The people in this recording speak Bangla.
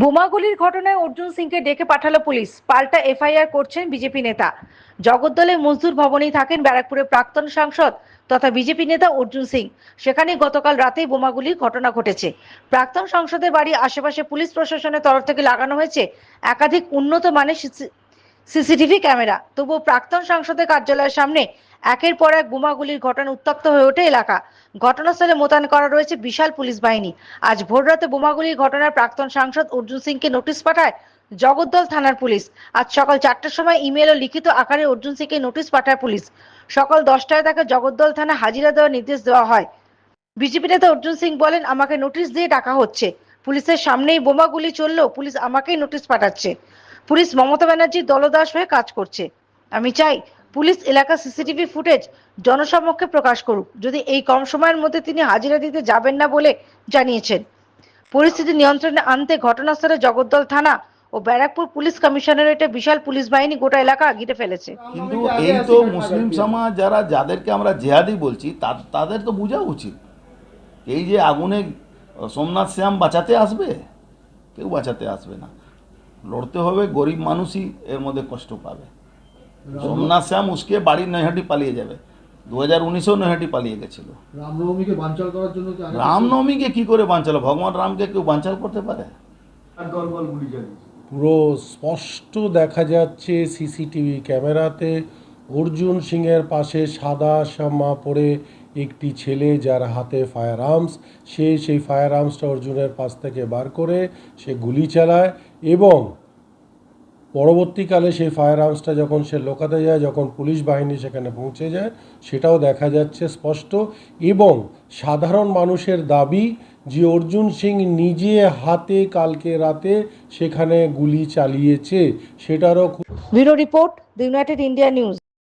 বোমাগুলির ঘটনায় অর্জুন সিংকে ডেকে পাঠালো পুলিশ। পাল্টা এফআইআর করছেন বিজেপি নেতা। জগদ্দলের মজদুর ভবনেই থাকেন ব্যারাকপুরের প্রাক্তন সাংসদ তথা বিজেপি নেতা অর্জুন সিং। সেখানে গতকাল রাতেই বোমাগুলির ঘটনা ঘটেছে। প্রাক্তন সংসদের বাড়ি আশেপাশে পুলিশ প্রশাসনের তরফ থেকে লাগানো হয়েছে একাধিক উন্নত মানের সিসি- সিসিটিভি ক্যামেরা। তবুও প্রাক্তন সাংসদের কার্যালয়ের সামনে একের পর এক বোমাগুলির ঘটনা উত্তপ্ত হয়ে ওঠে এলাকা। ঘটনাস্থলে মোতায়েন করা রয়েছে বিশাল পুলিশ বাহিনী। আজ ভোররাতে বোমাগুলির ঘটনার প্রাক্তন সাংসদ অর্জুন সিংকে নোটিশ পাঠায় জগদ্দল থানার পুলিশ। আজ সকাল চারটার সময় ইমেল ও লিখিত আকারে অর্জুন সিংকে নোটিশ পাঠায় পুলিশ। সকাল দশটায় তাকে জগদ্দল থানা হাজিরা দেওয়ার নির্দেশ দেওয়া হয়। বিজেপি নেতা অর্জুন সিং বলেন, আমাকে নোটিশ দিয়ে ডাকা হচ্ছে। পুলিশের সামনেই বোমাগুলি চললেও পুলিশ আমাকেই নোটিশ পাঠাচ্ছে। পুলিশ মমতা ব্যানার্জির দলদাস হয়ে কাজ করছে। আমি চাই পুলিশ এলাকা সিসিটিভি ফুটেজ জনসমক্ষে প্রকাশ করুক, যদি এই কম সময়ের মধ্যে তিনি হাজিরা দিতে যাবেন না বলে জানিয়েছেন। পরিস্থিতি নিয়ন্ত্রণে আনতে ঘটনাস্থলে জগদ্দল থানা ও ব্যারাকপুর পুলিশ কমিশনারেটে বিশাল পুলিশ বাহিনী গোটা এলাকা ঘিরে ফেলেছে। কিন্তু এই তো মুসলিম সমাজ যারা, যাদেরকে আমরা জেহাদি বলছি তাদের তো বোঝা উচিত। এই যে আগুনে সোমনাথ শ্যাম বাঁচাতে আসবে? কেউ বাঁচাতে আসবে না। লড়তে হবে গরিব মানুষই এর মধ্যে কষ্ট পাবে। সোমনাথ শ্যাম উসকে বাড়ির নৈহাটি পালিয়ে যাবে। দু হাজার উনিশেও নৈহাটি পালিয়ে গেছিল। রামনবমীকে বানচাল করার জন্য কি রামনবমীকে কি করে বাঞ্চাল ভগবান রামকে কেউ বাঞ্চাল করতে পারে? পুরো স্পষ্ট দেখা যাচ্ছে সিসিটিভি ক্যামেরাতে। অর্জুন সিংয়ের পাশে সাদা জামা পরে একটি ছেলে যার হাতে ফায়ার আর্মস। সে সেই ফায়ার আর্মসটা অর্জুনের পাশ থেকে বার করে সে গুলি চালায় এবং পরবর্তীকালে সেই ফায়ার আর্মসটা যখন সে লোকাতে যায়, যখন পুলিশ বাহিনী সেখানে পৌঁছে যায়, সেটাও দেখা যাচ্ছে স্পষ্ট এবং সাধারণ মানুষের দাবি যে অর্জুন সিং নিজে হাতে কালকে রাতে সেখানে গুলি চালিয়েছে, সেটারও bureau report the United India news.